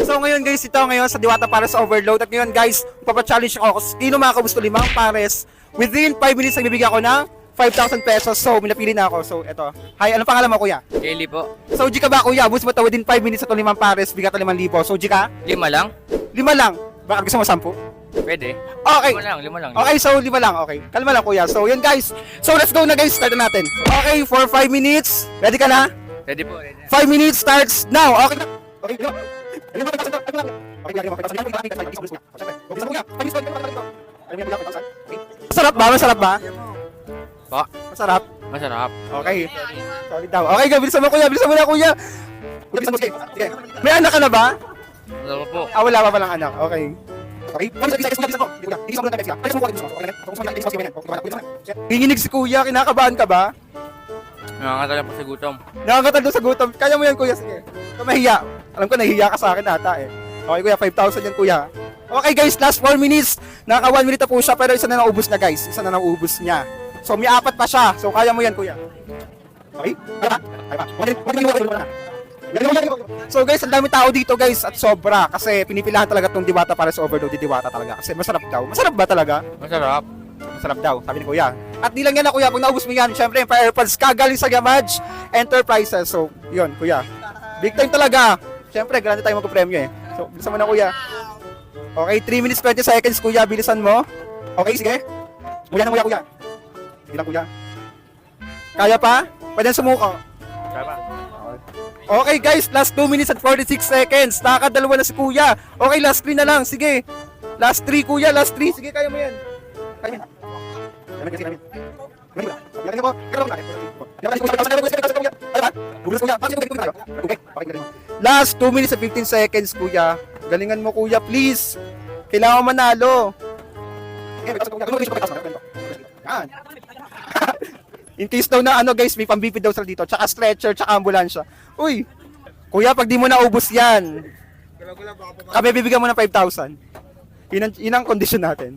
So ngayon guys, ito ngayon sa Diwata Pares Overload. At ngayon guys, papachallenge ako sino makakabos ko limang pares. Within 5 minutes, nagbibigyan ako ng 5,000 pesos. So, minapili na ako. So, ito. Hi, anong pangalan mo kuya? Kelly po. So, G ka ba kuya? Bus mo to within 5 minutes ito limang pares, bigat na 5,000. So, G ka? Lima lang? Lima lang. Baka gusto mo 10? Pwede. Okay. Lima lang, lima lang. Okay, so lima lang. Okay. Kalma lang kuya. So, yun guys. So, let's go na guys. Start na natin. Okay, for 5 minutes. Ready ka na? Pwede po, pwede. 5 minutes starts now. Okay na. Okay, go. Ba, pasok na, ayun lang. Okay, lagi mo, okay, okay, Siyempre, okay, sabog niya. Five minutes, okay, okay, okay. Ayun, okay, okay, okay. Masarap ba? Masarap ba? Pa, Masarap. masarap. Okay. Solid daw. Okay, bilisan mo kuya, bilisan mo na kuya. Kuya, bilisan mo, sige. Sige. May anak ka na ba? Masarap po. Ah, wala pa palang anak. Okay. Okay. Mo, mo. Mo lang mo. Mo, mo. Mo lang, mo, mo. Mo. Hinginig si kuya, kinakabahan ka ba? Nakakatala po sa gutom. Nakakatalo sa gutom. Kaya mo yan, kuya. Sige. Kung mahiya. Alam ko, nahihiya ka sa akin ata eh. Okay, kuya. 5,000 yan, kuya. Okay, guys. Last 4 minutes. Naka 1 minute na po siya, pero isa na naubos na, guys. Isa na naubos niya. So, may apat pa siya. So, kaya mo yan, kuya. Okay? Kaya ba? Kaya. So guys, ang dami tao dito guys at sobra kasi pinipilahan talaga tong diwata para sa overload di diwata talaga kasi masarap daw. Masarap ba talaga? Masarap. Masarap daw, sabi ni Kuya. At di lang yan na Kuya, pag naubos mo yan, syempre yung pa-airpods ka galing sa Gamage Enterprises. So, yun Kuya. Big time talaga. Syempre, grande tayo magpapremyo eh. So, bilisan mo na Kuya. Okay, 3 minutes 20 seconds Kuya, bilisan mo. Okay, sige. Kuya na Kuya, Kuya. Sige lang Kuya. Kaya pa? Pwede sumuko. Kaya pa. Okay guys, last 2 minutes at 46 seconds. Nakakadalawa na si Kuya. Okay, last 3 na lang. Sige. Last 3 Kuya, last 3. Sige, kaya mo yan. Kaya mo yan. Kaya mo yan, kaya mo yan. Kaya mo yan. Kaya mo yan. Kaya mo yan. Last 2 minutes at 15 seconds, Kuya. Galingan mo, Kuya, please. Kailangan manalo. Yan. In case daw na ano guys, may pambipid daw sila dito, tsaka stretcher, tsaka ambulansya. Uy, kuya, pag di mo naubos yan, kami bibigyan mo ng 5,000. Yun ang, yun ang condition natin.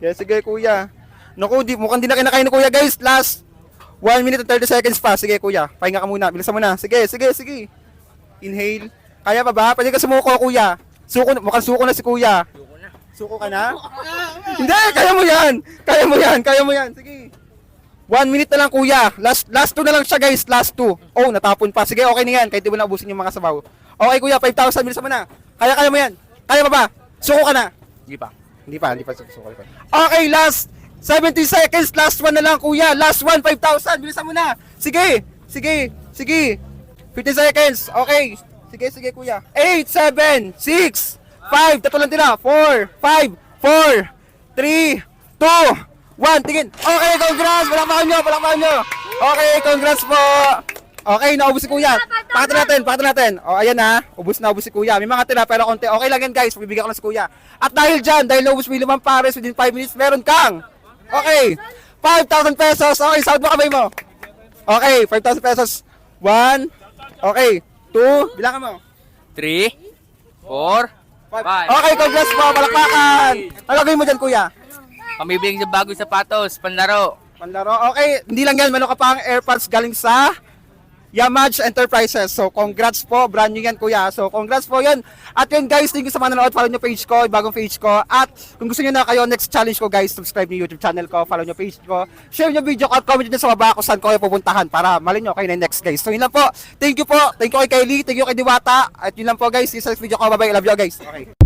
Kaya sige kuya. Naku, di, mukhang di na kinakain ni kuya guys. Last 1 minute and 30 seconds pa. Sige kuya, pahinga ka muna. Bilisan mo na. Sige, sige, sige. Inhale. Kaya pa ba? Pwede ka sumuko kuya. Suko, mukhang suko na si kuya. Suko ka na? Hindi, kaya mo yan. Kaya mo yan, kaya mo yan. Sige. One minute na lang kuya. Last last two na lang siya guys. Last two. Oh, natapon pa. Sige, okay na yan. Kahit di mo na ubusin yung mga sabaw. Okay kuya, 5,000. Bilisan mo na. Kaya, kaya mo yan. Kaya pa ba? Suko ka na. Hindi pa. Hindi pa, hindi pa suko pa. Okay, last 70 seconds. Last one na lang kuya. Last one, 5,000. Bilisan mo na. Sige, sige, sige. 15 seconds. Okay. Sige, sige kuya. 8, 7, 6, 5, tatlo lang tira. 4, 5, 4, 3, 2, 1. Tingin. Okay, congrats. Palakpakan nyo, palakpakan nyo. Okay, congrats po. Okay, naubos si kuya. Pakita natin, pakita natin. O, ayan na. Ubus na ubus si kuya. May mga tira pero konti. Okay lang yan guys. Bibigyan ko lang si kuya. At dahil dyan, dahil naubos mo yung limang pares within 5 minutes, meron kang. Okay. 5,000 pesos. Okay, sound mo kamay mo. Okay, 5,000 pesos. 1. Okay. 2. Bilangan mo. Three, four, Five. Five. Okay, congrats po. Palakpakan. Gawin mo dyan kuya? pamibigay sa bagong sapatos, panlaro. Panlaro. Okay, hindi lang yan. Meron ka pang AirPods galing sa Yamage Enterprises. So, congrats po. Brand new yan, kuya. So, congrats po yan. At yun, guys, thank you sa mga nanonood. Follow nyo page ko, yung bagong page ko. At kung gusto nyo na kayo, next challenge ko, guys, subscribe nyo YouTube channel ko, follow nyo page ko, share nyo video ko, at comment nyo sa baba kung saan ko kayo pupuntahan para malin nyo kayo na yung next, guys. So, yun lang po. Thank you po. Thank you kay Kylie. Thank you kay Diwata. At yun lang po, guys. You sa next video ko. Bye-bye. Love you, guys. Okay.